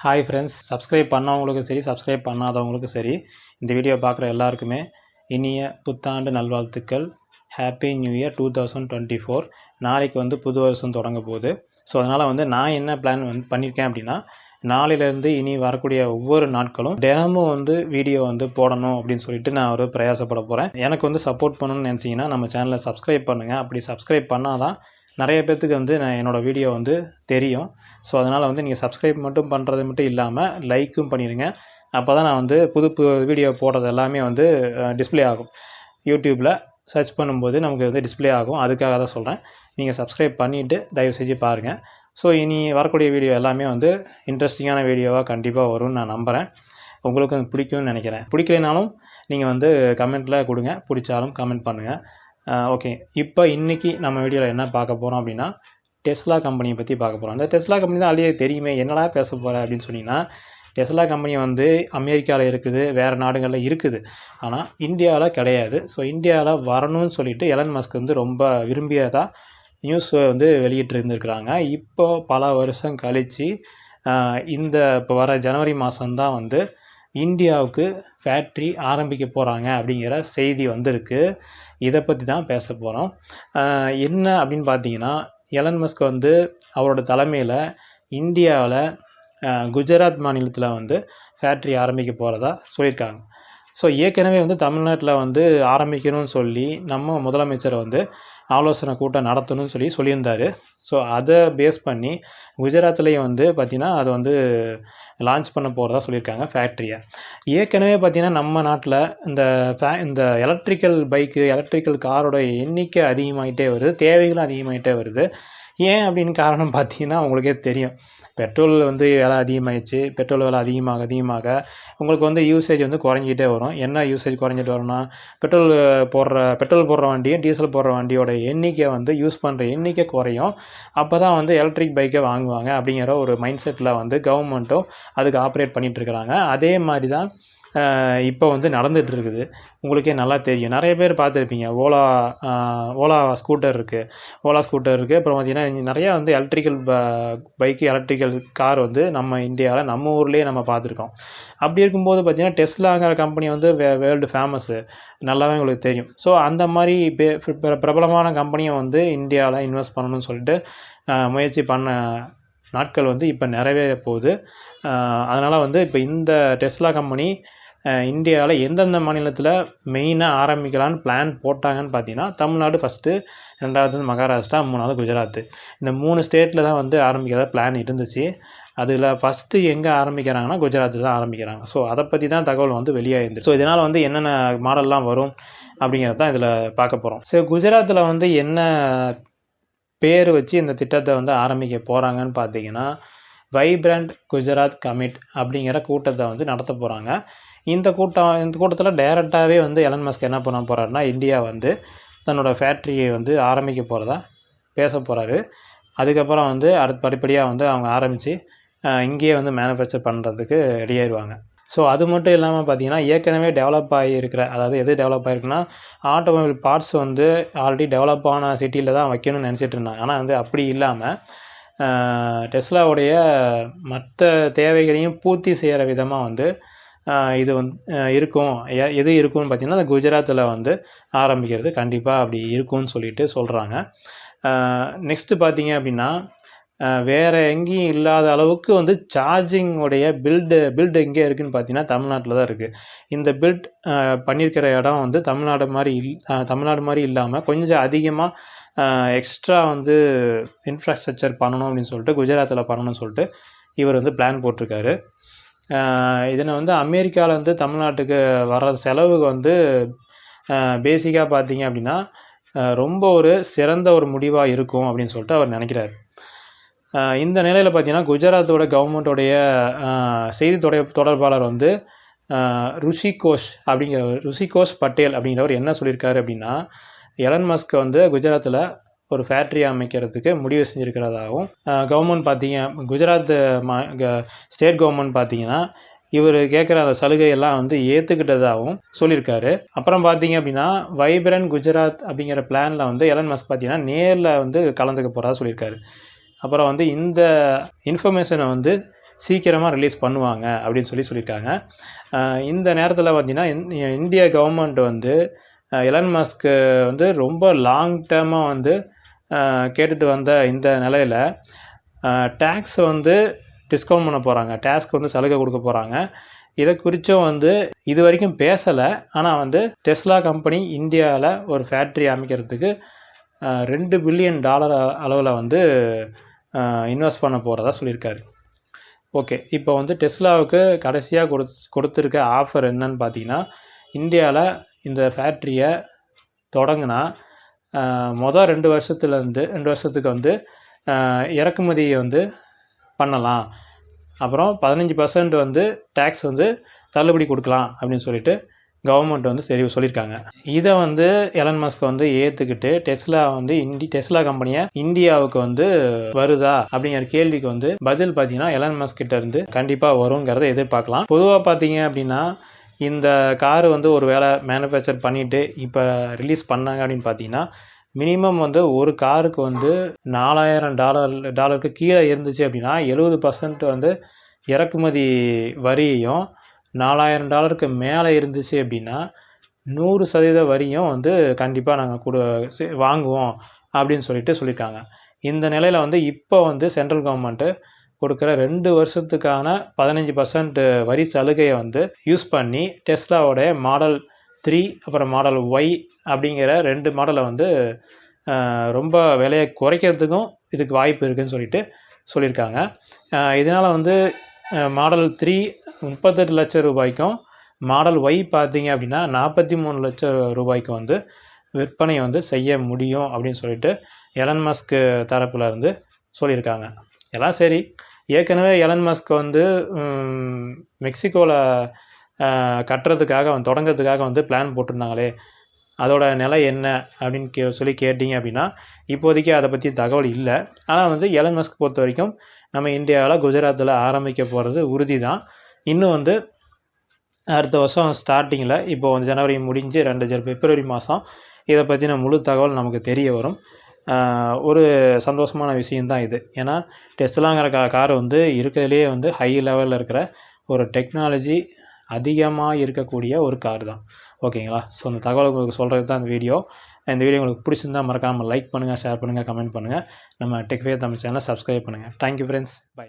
Hi friends subscribe பண்ணவங்களுக்கும் சரி subscribe பண்ணாதவங்களுக்கும் சரி இந்த வீடியோ பார்க்குற எல்லாருக்குமே இனிய புத்தாண்டு நல்வாழ்த்துக்கள். Happy new year two thousand twenty four நாளைக்கு வந்து புது வருஷம் தொடங்க போகுது. ஸோ அதனால் வந்து நான் என்ன பிளான் வந்து பண்ணியிருக்கேன் அப்படின்னா நாளையிலேருந்து இனி வரக்கூடிய ஒவ்வொரு நாட்களும் தினமும் வந்து வீடியோ வந்து போடணும் அப்படின்னு சொல்லிட்டு நான் ஒரு பிரயாசப்பட போகிறேன் எனக்கு வந்து சப்போர்ட் பண்ணணும்னு நினச்சிங்கன்னா நம்ம சேனலை சப்ஸ்கிரைப் பண்ணுங்கள் அப்படி சப்ஸ்கிரைப் பண்ணால் தான் நிறைய பேர்த்துக்கு வந்து நான் என்னோடய வீடியோ வந்து தெரியும். ஸோ அதனால் வந்து நீங்கள் சப்ஸ்கிரைப் மட்டும் பண்ணுறது மட்டும் இல்லாமல் லைக்கும் பண்ணிடுங்க அப்போ தான் நான் வந்து புது புது வீடியோ போடுறது எல்லாமே வந்து டிஸ்ப்ளே ஆகும். யூடியூப்பில் சர்ச் பண்ணும்போது நமக்கு வந்து டிஸ்ப்ளே ஆகும். அதுக்காக தான் சொல்கிறேன் நீங்கள் சப்ஸ்கிரைப் பண்ணிவிட்டு தயவு செஞ்சு பாருங்கள் ஸோ இனி வரக்கூடிய வீடியோ எல்லாமே வந்து இன்ட்ரெஸ்டிங்கான வீடியோவாக கண்டிப்பாக வரும்னு நான் நம்புகிறேன் உங்களுக்கு பிடிக்கும்னு நினைக்கிறேன். பிடிக்கலைனாலும் நீங்கள் வந்து கமெண்ட்டில் கொடுங்க. பிடிச்சாலும் கமெண்ட் பண்ணுங்கள் ஓகே இப்போ இன்றைக்கி நம்ம வீடியோவில் என்ன பார்க்க போகிறோம் அப்படின்னா டெஸ்லா கம்பெனியை பற்றி பார்க்க போகிறோம் அந்த டெஸ்லா கம்பெனி தான் அழிய தெரியுமே. என்னடா பேச போகிற அப்படின்னு சொன்னிங்கன்னா டெஸ்லா கம்பெனி வந்து அமெரிக்காவில் இருக்குது வேறு நாடுகளில் இருக்குது. ஆனால் இந்தியாவில் கிடையாது. ஸோ இந்தியாவில் வரணும்னு சொல்லிட்டு எலன் மஸ்க் வந்து ரொம்ப விரும்பியதாக நியூஸ் வந்து வெளியிட்டு இருந்திருக்கிறாங்க இப்போ பல வருஷம் கழித்து இந்த இப்போ வர ஜனவரி மாதம்தான் வந்து இந்தியாவுக்கு ஃபேக்ட்ரி ஆரம்பிக்க போகிறாங்க அப்படிங்கிற செய்தி வந்திருக்கு. இதை பற்றி தான் பேச போகிறோம் என்ன அப்படின்னு பார்த்தீங்கன்னா எலன் மஸ்க் வந்து அவரோட தலைமையில் இந்தியாவில் குஜராத் மாநிலத்தில் வந்து ஃபேக்ட்ரி ஆரம்பிக்க போகிறதா சொல்லியிருக்காங்க. ஸோ ஏற்கனவே வந்து தமிழ்நாட்டில் வந்து ஆரம்பிக்கணும்னு சொல்லி நம்ம முதலமைச்சர் வந்து ஆலோசனை கூட்டம் நடத்தணும்னு சொல்லி சொல்லியிருந்தார். ஸோ அதை பேஸ் பண்ணி குஜராத்லேயும் வந்து பார்த்திங்கன்னா அது வந்து லான்ச் பண்ண போகிறதா சொல்லியிருக்காங்க ஃபேக்ட்ரியை ஏற்கனவே பார்த்திங்கன்னா நம்ம நாட்டில் இந்த ஃபே இந்த எலக்ட்ரிக்கல் பைக்கு எலக்ட்ரிக்கல் காரோட எண்ணிக்கை அதிகமாகிட்டே வருது தேவைகளும் அதிகமாகிட்டே வருது. ஏன் அப்படின்னு காரணம் பார்த்தீங்கன்னா உங்களுக்கே தெரியும். பெட்ரோல் வந்து விலை அதிகமாகிடுச்சு பெட்ரோல் விலை அதிகமாக அதிகமாக. உங்களுக்கு வந்து யூசேஜ் வந்து குறைஞ்சிக்கிட்டே வரும். என்ன யூசேஜ் குறைஞ்சிட்டு வரும்னா பெட்ரோல் போடுற பெட்ரோல் போடுற வண்டியும் டீசல் போடுற வண்டியோட எண்ணிக்கை வந்து யூஸ் பண்ணுற எண்ணிக்கை குறையும். அப்போ தான் வந்து எலக்ட்ரிக் பைக்கை வாங்குவாங்க அப்படிங்கிற ஒரு மைண்ட் செட்டில் வந்து கவர்மெண்ட்டும் அதுக்கு ஆப்ரேட் பண்ணிகிட்டு இருக்கிறாங்க. அதே மாதிரி தான் இப்போ வந்து நடந்துகிட்டு இருக்குது உங்களுக்கே நல்லா தெரியும். நிறைய பேர் பார்த்துருப்பீங்க. ஓலா ஓலா ஸ்கூட்டர் இருக்குது ஓலா ஸ்கூட்டர் இருக்குது அப்புறம் பார்த்திங்கன்னா நிறையா வந்து எலக்ட்ரிக்கல் ப பைக்கு எலக்ட்ரிக்கல் கார் வந்து நம்ம இந்தியாவில் நம்ம ஊர்லேயே நம்ம பார்த்துருக்கோம். அப்படி இருக்கும்போது பார்த்திங்கன்னா டெஸ்லாங்கிற கம்பெனி வந்து வே வேர்ல்டு ஃபேமஸ்ஸு நல்லாவே உங்களுக்கு தெரியும். ஸோ அந்த மாதிரி பிரபலமான கம்பெனியை வந்து இந்தியாவில் இன்வெஸ்ட் பண்ணணும்னு சொல்லிட்டு முயற்சி பண்ண நாட்கள் வந்து இப்போ நிறைவேற போகுது. அதனால் வந்து இப்போ இந்த டெஸ்லா கம்பெனி இந்தியாவில் எந்தெந்த மாநிலத்தில் மெயினாக ஆரம்பிக்கலான்னு பிளான் போட்டாங்கன்னு பார்த்தீங்கன்னா தமிழ்நாடு ஃபஸ்ட்டு ரெண்டாவது வந்து மகாராஷ்டிரா மூணாவது குஜராத். இந்த மூணு ஸ்டேட்டில் தான் வந்து ஆரம்பிக்கிறதா பிளான் இருந்துச்சு. அதில் ஃபஸ்ட்டு எங்கே ஆரம்பிக்கிறாங்கன்னா குஜராத்தில் தான் ஆரம்பிக்கிறாங்க. ஸோ அதை பற்றி தான் தகவல் வந்து வெளியாகிருந்து ஸோ இதனால் வந்து என்னென்ன மாடல்லாம் வரும் அப்படிங்கிறது தான் இதில் பார்க்க போகிறோம் ஸோ குஜராத்தில் வந்து என்ன பேர் வச்சு இந்த திட்டத்தை வந்து ஆரம்பிக்க போகிறாங்கன்னு பார்த்தீங்கன்னா வைப்ரண்ட் குஜராத் கமிட் அப்படிங்கிற கூட்டத்தை வந்து நடத்த போகிறாங்க இந்த கூட்டம் இந்த கூட்டத்தில் டைரெக்டாகவே வந்து எலன் மஸ்க் என்ன பண்ண போகிறாருன்னா இந்தியா வந்து தன்னோட ஃபேக்ட்ரியை வந்து ஆரம்பிக்க போகிறதா பேச போகிறாரு அதுக்கப்புறம் வந்து அடுத்து படிப்படியாக வந்து அவங்க ஆரம்பித்து இங்கேயே வந்து மேனுஃபேக்சர் பண்ணுறதுக்கு ரெடி ஆயிடுவாங்க ஸோ அது மட்டும் இல்லாமல் பார்த்தீங்கன்னா ஏற்கனவே டெவலப் ஆகியிருக்கிற அதாவது எது டெவலப் ஆகிருக்குன்னா ஆட்டோமொபைல் பார்ட்ஸ் வந்து ஆல்ரெடி டெவலப் ஆன சிட்டியில் தான் வைக்கணும்னு நினச்சிட்டு இருந்தாங்க. ஆனால் வந்து அப்படி இல்லாமல் டெஸ்லாவுடைய மற்ற தேவைகளையும் பூர்த்தி செய்கிற விதமாக வந்து இது வந்து இருக்கும். எது இருக்கும்னு பார்த்திங்கன்னா அந்த குஜராத்தில் வந்து ஆரம்பிக்கிறது கண்டிப்பாக அப்படி இருக்கும்னு சொல்லிட்டு சொல்கிறாங்க நெக்ஸ்ட்டு பார்த்தீங்க அப்படின்னா வேறு எங்கேயும் இல்லாத அளவுக்கு வந்து சார்ஜிங்குடைய பில்டு பில்டு எங்கே இருக்குதுன்னு பார்த்தீங்கன்னா தமிழ்நாட்டில் தான் இருக்குது இந்த பில்ட் பண்ணியிருக்கிற இடம் வந்து தமிழ்நாடு மாதிரி இல் தமிழ்நாடு மாதிரி இல்லாமல் கொஞ்சம் அதிகமாக எக்ஸ்ட்ரா வந்து இன்ஃப்ராஸ்ட்ரக்சர் பண்ணணும் அப்படின்னு சொல்லிட்டு குஜராத்தில் பண்ணணும்னு சொல்லிட்டு இவர் வந்து பிளான் போட்டிருக்காரு. இதனை வந்து அமெரிக்காவில் வந்து தமிழ்நாட்டுக்கு வர செலவுக்கு வந்து பேசிக்காக பார்த்தீங்க அப்படின்னா ரொம்ப ஒரு சிறந்த ஒரு முடிவாக இருக்கும் அப்படின்னு சொல்லிட்டு அவர் நினைக்கிறார். இந்த நிலையில் பார்த்தீங்கன்னா குஜராத்தோட கவர்மெண்ட்டோடைய செய்தி தொடர் தொடர்பாளர் வந்து ருஷிகோஷ் அப்படிங்கிற ருஷிகோஷ் பட்டேல் அப்படிங்கிறவர் என்ன சொல்லியிருக்காரு அப்படின்னா எலன் மஸ்க் வந்து குஜராத்தில் ஒரு ஃபேக்ட்ரி அமைக்கிறதுக்கு முடிவு செஞ்சுருக்கிறதாகவும் கவர்மெண்ட் பார்த்தீங்க குஜராத் மா ஸ்டேட் கவர்மெண்ட் பார்த்தீங்கன்னா இவர் கேட்குற அந்த சலுகையெல்லாம் வந்து ஏற்றுக்கிட்டதாகவும் சொல்லியிருக்காரு அப்புறம் பார்த்தீங்க அப்படின்னா வைப்ரண்ட் குஜராத் அப்படிங்கிற பிளானில் வந்து எலன் மஸ்க் பார்த்தீங்கன்னா நேரில் வந்து கலந்துக்க போகிறதா சொல்லியிருக்காரு அப்புறம் வந்து இந்த இன்ஃபர்மேஷனை வந்து சீக்கிரமாக ரிலீஸ் பண்ணுவாங்க அப்படின்னு சொல்லி சொல்லியிருக்காங்க இந்த நேரத்தில் பார்த்தீங்கன்னா இந்- இந்திய கவர்மெண்ட் வந்து எலன் மஸ்க்கு வந்து ரொம்ப லாங் டேர்மாக வந்து கேட்டுட்டு வந்த இந்த நிலையில் டேக்ஸ் வந்து டிஸ்கவுண்ட் பண்ண போகிறாங்க டேக்ஸ்க்கு வந்து சலுகை கொடுக்க போகிறாங்க இதை குறித்தும் வந்து இது வரைக்கும் பேசலை. ஆனால் வந்து டெஸ்லா கம்பெனி இந்தியாவில் ஒரு ஃபேக்ட்ரி அமைக்கிறதுக்கு ரெண்டு பில்லியன் டாலர் அளவில் வந்து இன்வெஸ்ட் பண்ண போகிறதா சொல்லியிருக்காரு. ஓகே. இப்போ வந்து டெஸ்லாவுக்கு கடைசியாக கொடு கொடுத்துருக்க ஆஃபர் என்னன்னு பார்த்தீங்கன்னா இந்தியாவில் இந்த ஃபேக்ட்ரியை தொடங்கினா மொதல் ரெண்டு வருஷத்துலேருந்து ரெண்டு வருஷத்துக்கு வந்து இறக்குமதியை வந்து பண்ணலாம். அப்புறம் பதினஞ்சு பர்சன்ட் வந்து டேக்ஸ் வந்து தள்ளுபடி கொடுக்கலாம் அப்படின்னு சொல்லிட்டு கவர்மெண்ட் வந்து சரி சொல்லியிருக்காங்க. இதை வந்து எலன் மஸ்க் வந்து ஏற்றுக்கிட்டு டெஸ்லா வந்து இந்தி டெஸ்லா கம்பெனியை இந்தியாவுக்கு வந்து வருதா அப்படிங்கிற கேள்விக்கு வந்து பதில் பார்த்தீங்கன்னா எலன் மஸ்க் கிட்ட இருந்து கண்டிப்பாக வருங்கிறத எதிர்பார்க்கலாம். பொதுவாக பார்த்தீங்க அப்படின்னா இந்த கார் வந்து ஒரு வேளை மேனுஃபேக்சர் பண்ணிவிட்டு இப்போ ரிலீஸ் பண்ணாங்க அப்படின்னு பார்த்தீங்கன்னா மினிமம் வந்து ஒரு காருக்கு வந்து நாலாயிரம் டாலர் டாலருக்கு கீழே இருந்துச்சு அப்படின்னா எழுபது பர்சன்ட் வந்து இறக்குமதி வரியையும் நாலாயிரம் டாலருக்கு மேலே இருந்துச்சு அப்படின்னா நூறு சதவீத வரியும் வந்து கண்டிப்பாக நாங்கள் கொடு வாங்குவோம் அப்படின்னு சொல்லிட்டு சொல்லியிருக்காங்க இந்த நிலையில் வந்து இப்போ வந்து சென்ட்ரல் கவர்மெண்ட்டு கொடுக்குற ரெண்டு வருஷத்துக்கான பதினஞ்சு பர்சன்ட் வரி சலுகையை வந்து யூஸ் பண்ணி டெஸ்லாவோடைய மாடல் த்ரீ அப்புறம் மாடல் ஒய் அப்படிங்கிற ரெண்டு மாடலை வந்து ரொம்ப விலையை குறைக்கிறதுக்கும் இதுக்கு வாய்ப்பு இருக்குன்னு சொல்லிட்டு சொல்லியிருக்காங்க. இதனால் வந்து மாடல் த்ரீ முப்பத்தெட்டு லட்சம் ரூபாய்க்கும் மாடல் ஒய் பார்த்தீங்க அப்படின்னா நாற்பத்தி மூணு லட்சம் ரூபாய்க்கு வந்து விற்பனை வந்து செய்ய முடியும் அப்படின்னு சொல்லிட்டு எலன் மஸ்க் தரப்பில் இருந்து சொல்லியிருக்காங்க. எல்லாம் சரி. ஏற்கனவே எலன் மஸ்க் வந்து மெக்சிகோவில் கட்டுறதுக்காக வந்து தொடங்கிறதுக்காக வந்து பிளான் போட்டிருந்தாங்களே. அதோட நிலை என்ன அப்படின்னு கே சொல்லி கேட்டிங்க அப்படின்னா இப்போதைக்கு அதை பற்றி தகவல் இல்லை. ஆனால் வந்து எலன் மஸ்க் பொறுத்த வரைக்கும் நம்ம இந்தியாவில் குஜராத்தில் ஆரம்பிக்க போகிறது உறுதி தான் இன்னும் வந்து அடுத்த வருஷம் ஸ்டார்டிங்கில் இப்போ வந்து ஜனவரி முடிஞ்சு ரெண்டு பிப்ரவரி மாதம் இதை பற்றின முழு தகவல் நமக்கு தெரிய வரும். ஒரு சந்தோஷமான விஷயந்தான் இது. ஏன்னா டெஸ்லாங்கிற கா கார் வந்து இருக்கிறதுலே வந்து ஹை லெவலில் இருக்கிற ஒரு டெக்னாலஜி அதிகமாக இருக்கக்கூடிய ஒரு கார் தான். ஓகேங்களா? ஸோ அந்த தகவல் உங்களுக்கு சொல்கிறது தான் இந்த வீடியோ. இந்த வீடியோ உங்களுக்கு பிடிச்சிருந்தா மறக்காமல் லைக் பண்ணுங்கள் ஷேர் பண்ணுங்கள் கமெண்ட் பண்ணுங்கள் நம்ம டெக்வே தமிழ் சேனலை சப்ஸ்கிரைப் பண்ணுங்கள் தேங்க்யூ ஃப்ரெண்ட்ஸ் பை